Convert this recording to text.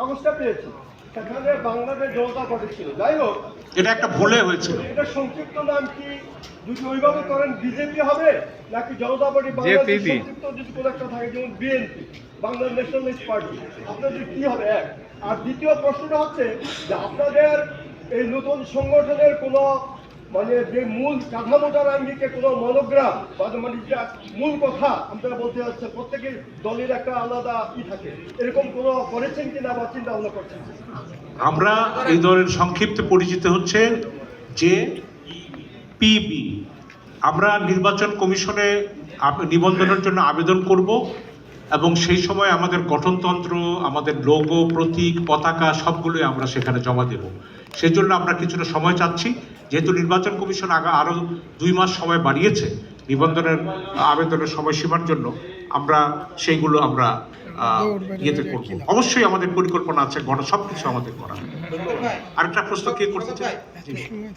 কাগজটা পেয়েছি। সেখানে বাংলাদেশ জনতা পার্টি ছিল যাই হোক এটা একটা ভুলে হয়েছিল। এটা সংক্ষিপ্ত নাম কি? যদি ওইভাবে করেন বিজেপি হবে নাকি জনতা পার্টি বাংলাদেশ সংক্ষিপ্ত যদি কোনো একটা থাকে যেমন বিএনপি বাংলাদেশ ন্যাশনালিস্ট পার্টি আপনাদের কি হবে? এক। আর দ্বিতীয় প্রশ্নটা হচ্ছে যে আপনাদের এই নতুন সংগঠনের কোনো মানে যে মূল কাঠামোটার আঙ্গিকে কোনো মনোগ্রাম বা মানে যেটা মূল কথা আমরা বলতে হচ্ছে প্রত্যেকের দলের একটা আলাদা ই থাকে। এরকম কোনো করেছেন কিনা বা চিন্তা ভাবনা করছেন? আমরা এই দলের সংক্ষিপ্ত পরিচিত হচ্ছে যে পিবি আমরা নির্বাচন কমিশনে নিবন্ধনের জন্য আবেদন করব এবং সেই সময় আমাদের গঠনতন্ত্র, আমাদের লোগো, প্রতীক, পতাকা সবগুলোই আমরা সেখানে জমা দেব। সেজন্য আমরা কিছুটা সময় চাচ্ছি। যেহেতু নির্বাচন কমিশন আগা আরও দুই মাস সময় বাড়িয়েছে নিবন্ধনের আবেদনের সময়সীমার জন্য আমরা সেইগুলো আমরা ইয়েতে করব। অবশ্যই আমাদের পরিকল্পনা আছে গণ সব কিছু আমাদের করা। আরেকটা প্রশ্ন কে করতে চায়।